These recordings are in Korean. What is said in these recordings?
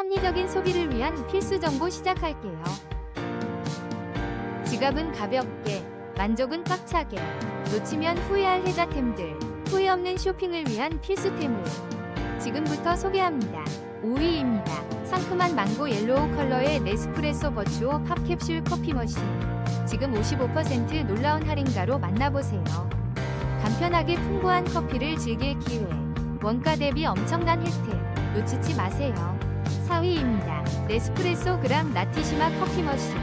합리적인 소비를 위한 필수 정보 시작할게요. 지갑은 가볍게, 만족은 꽉차게, 놓치면 후회할 혜자템들, 후회 없는 쇼핑을 위한 필수템을 지금부터 소개합니다. 5위입니다. 상큼한 망고 옐로우 컬러의 네스프레소 버추오 팝캡슐 커피 머신. 지금 55% 놀라운 할인가로 만나보세요. 간편하게 풍부한 커피를 즐길 기회. 원가 대비 엄청난 혜택. 놓치지 마세요. 4위입니다. 네스프레소 그람 라티시마 커피 머신.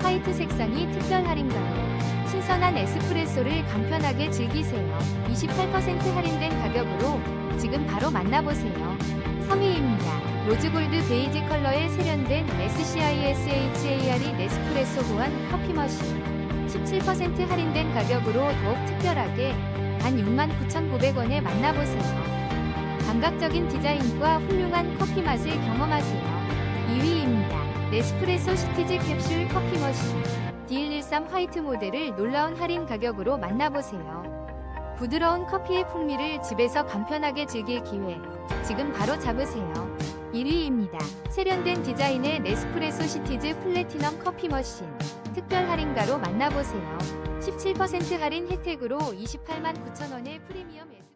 화이트 색상이 특별 할인가로 신선한 에스프레소를 간편하게 즐기세요. 28% 할인된 가격으로 지금 바로 만나보세요. 3위입니다. 로즈골드 베이지 컬러의 세련된 SCISHARE 네스프레소 보안 커피 머신. 17% 할인된 가격으로 더욱 특별하게 단 69,900원에 만나보세요. 감각적인 디자인과 훌륭한 커피 맛을 경험하세요. 2위입니다. 네스프레소 시티즈 캡슐 커피 머신. D113 화이트 모델을 놀라운 할인 가격으로 만나보세요. 부드러운 커피의 풍미를 집에서 간편하게 즐길 기회. 지금 바로 잡으세요. 1위입니다. 세련된 디자인의 네스프레소 시티즈 플래티넘 커피 머신. 특별 할인가로 만나보세요. 17% 할인 혜택으로 28만 9천원의 프리미엄 에스